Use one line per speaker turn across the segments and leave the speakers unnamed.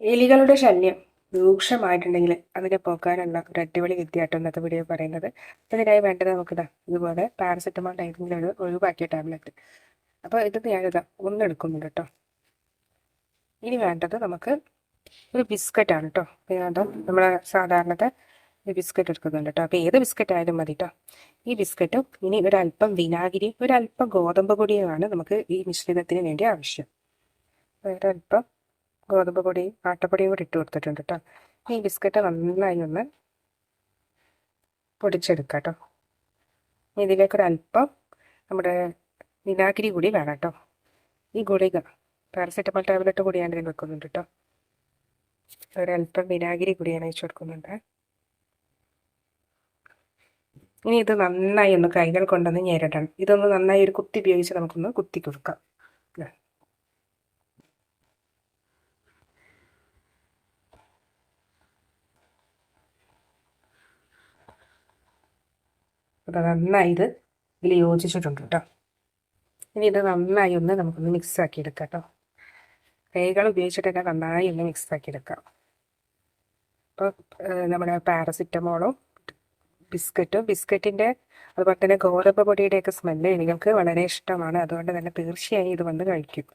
എലികളുടെ ശല്യം രൂക്ഷമായിട്ടുണ്ടെങ്കിൽ അതിനെ പോക്കാനുള്ള ഒരു അടിപൊളി വിദ്യയാട്ടോ ഇന്നത്തെ വീഡിയോ പറയുന്നത്. അതിനായി വേണ്ടത് നമുക്കിതാ ഇതുപോലെ പാരസെറ്റമോൾ ടൈപ്പിന്റെ ഒരു ഒഴിവാക്കിയ ടാബ്ലറ്റ് അപ്പോൾ ഇത് ഞാനിതാ ഒന്നെടുക്കുന്നുണ്ട് കേട്ടോ. ഇനി വേണ്ടത് നമുക്ക് ഒരു ബിസ്ക്കറ്റ് ആണ് കേട്ടോ. വേണ്ട നമ്മൾ സാധാരണത്തെ ബിസ്ക്കറ്റ് എടുക്കുന്നുണ്ട് കേട്ടോ. അപ്പോൾ ഏത് ബിസ്ക്കറ്റ് ആയാലും മതി കേട്ടോ. ഈ ബിസ്ക്കറ്റും ഇനി ഒരല്പം വിനാഗിരി ഒരല്പം ഗോതമ്പ് പൊടിയുമാണ് നമുക്ക് ഈ മിശ്രിതത്തിന് വേണ്ടി ആവശ്യം. ഒരല്പം ഗോതമ്പ് പൊടി ആട്ടപ്പൊടിയും കൂടി ഇട്ട് കൊടുത്തിട്ടുണ്ട് കേട്ടോ ഈ ബിസ്ക്കറ്റ് നന്നായി ഒന്ന് പൊടിച്ചെടുക്കാം കേട്ടോ ഇതിലേക്കൊരല്പം അല്പം നമ്മുടെ വിനാഗിരി കൂടി വേണം കേട്ടോ ഈ ഗുളിക പാരസെറ്റമോൾ ടാബ്ലറ്റ് കൂടി ഞാൻ ഇതിൽ വെക്കുന്നുണ്ട് കേട്ടോ ഒരല്പം വിനാഗിരി കൂടി ഞാൻ അയച്ചു കൊടുക്കുന്നുണ്ട്. ഇനി ഇത് നന്നായി ഒന്ന് കൈകൾ കൊണ്ടൊന്ന് ഞെരടണം. ഇതൊന്ന് നന്നായി ഒരു കുത്തി ഉപയോഗിച്ച് നമുക്കൊന്ന് കുത്തി കൊടുക്കാം. അത് നന്നായി ഇത് ഇതിൽ യോജിച്ചിട്ടുണ്ട് കേട്ടോ. ഇനി ഇത് നന്നായി ഒന്ന് നമുക്കൊന്ന് മിക്സ് ആക്കി എടുക്കാം കേട്ടോ. കൈകൾ ഉപയോഗിച്ചിട്ടൊക്കെ നന്നായി ഒന്ന് മിക്സ് ആക്കി എടുക്കാം. അപ്പോൾ നമ്മുടെ പാരസിറ്റമോളും ബിസ്ക്കറ്റും ബിസ്ക്കറ്റിന്റെ അതുപോലെ തന്നെ ഗോതമ്പ് പൊടിയുടെയൊക്കെ സ്മെല്ല് എലികൾക്ക് വളരെ ഇഷ്ടമാണ്. അതുകൊണ്ട് തന്നെ തീർച്ചയായും ഇത് വന്ന് കഴിക്കും.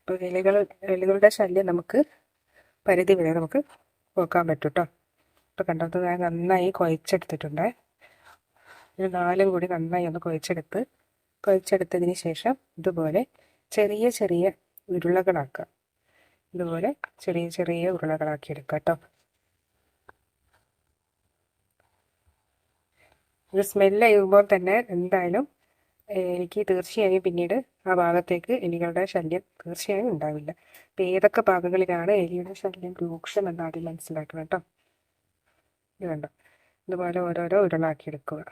അപ്പോൾ എലികൾ എലികളുടെ ശല്യം നമുക്ക് പരിധി വരെ നമുക്ക് പോക്കാൻ പറ്റും കേട്ടോ. ഇപ്പോൾ കണ്ടത് ഞാൻ നന്നായി കുഴച്ചെടുത്തിട്ടുണ്ട്. ഇത് നാലും കൂടി നന്നായി ഒന്ന് കുഴച്ചെടുത്ത് കുഴച്ചെടുത്തതിന് ശേഷം ഇതുപോലെ ചെറിയ ചെറിയ ഉരുളകളാക്കുക ഇതുപോലെ ചെറിയ ചെറിയ ഉരുളകളാക്കി എടുക്കുക കേട്ടോ. ഇത് സ്മെല്ല് ചെയ്യുമ്പോൾ തന്നെ എന്തായാലും എനിക്ക് തീർച്ചയായും പിന്നീട് ആ ഭാഗത്തേക്ക് എലികളുടെ ശല്യം തീർച്ചയായും ഉണ്ടാവില്ല. അപ്പം ഏതൊക്കെ ഭാഗങ്ങളിലാണ് എലിയുടെ ശല്യം രൂക്ഷം എന്ന് ആദ്യം മനസ്സിലാക്കണം കേട്ടോ. ഇത് കണ്ടോ? ഇതുപോലെ ഓരോരോ ഉരുളാക്കി എടുക്കുക.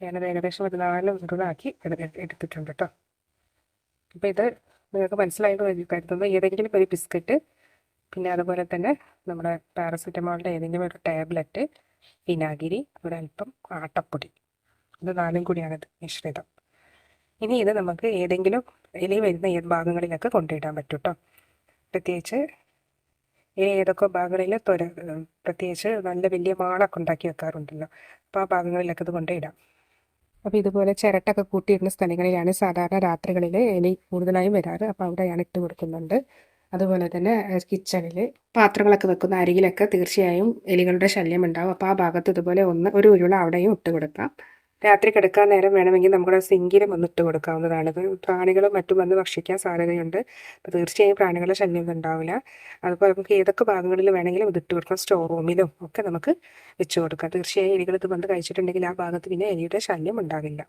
ഞാനത് ഏകദേശം ഒരു നാല് ഉരുളാക്കി എടുത്തിട്ടുണ്ട് കേട്ടോ അപ്പോൾ ഇത് നിങ്ങൾക്ക് മനസ്സിലായിട്ട് കരുതുന്നു. ഏതെങ്കിലും ഒരു ബിസ്ക്കറ്റ് പിന്നെ അതുപോലെ തന്നെ നമ്മുടെ പാരസെറ്റമോളിന്റെ ഏതെങ്കിലും ഒരു ടാബ്ലറ്റ് വിനാഗിരി ഒരല്പം ആട്ടപ്പൊടി. ഇത് നാലും കൂടിയാണിത് മിശ്രിതം. ഇനി ഇത് നമുക്ക് ഏതെങ്കിലും ഇലി വരുന്ന ഏത് ഭാഗങ്ങളിലൊക്കെ കൊണ്ടിടാൻ പറ്റും കേട്ടോ പ്രത്യേകിച്ച് ഇനി ഏതൊക്കെ ഭാഗങ്ങളിൽ തൊര പ്രത്യേകിച്ച് നല്ല വലിയ മാളൊക്കെ ഉണ്ടാക്കി വെക്കാറുണ്ടല്ലോ. അപ്പോൾ ആ ഭാഗങ്ങളിലൊക്കെ ഇത് കൊണ്ടിടാം അപ്പോൾ ഇതുപോലെ ചിരട്ടൊക്കെ കൂട്ടിയിടുന്ന സ്ഥലങ്ങളിലാണ് സാധാരണ രാത്രികളിൽ എലി കൂടുതലായും വരാറ്. അപ്പോൾ അവിടെയാണ് ഇട്ട് കൊടുക്കുന്നുണ്ട്. അതുപോലെ തന്നെ കിച്ചണിൽ പാത്രങ്ങളൊക്കെ വെക്കുന്ന അരികിലൊക്കെ തീർച്ചയായും എലികളുടെ ശല്യം ഉണ്ടാവും. അപ്പോൾ ആ ഭാഗത്ത് ഇതുപോലെ ഒന്ന് ഒരു ഉരുള അവിടെയും ഇട്ട് കൊടുക്കാം. രാത്രി കിടക്കാൻ നേരം വേണമെങ്കിൽ നമ്മുടെ സിങ്കിലും ഒന്ന് ഇട്ട് കൊടുക്കാവുന്നതാണ്. ഇത് പ്രാണികളും മറ്റും വന്ന് ഭക്ഷിക്കാൻ സാധ്യതയുണ്ട്. അപ്പോൾ തീർച്ചയായും പ്രാണികളുടെ ശല്യം ഉണ്ടാവില്ല. അതുപോലെ നമുക്ക് ഏതൊക്കെ ഭാഗങ്ങളിൽ വേണമെങ്കിലും ഇത് ഇട്ട് കൊടുക്കാം. സ്റ്റോർ റൂമിലും ഒക്കെ നമുക്ക് വെച്ച് കൊടുക്കാം. തീർച്ചയായും എലികൾ ഇത് വന്ന് കഴിച്ചിട്ടുണ്ടെങ്കിൽ ആ ഭാഗത്ത് പിന്നെ എലിയുടെ ശല്യം ഉണ്ടാവില്ല.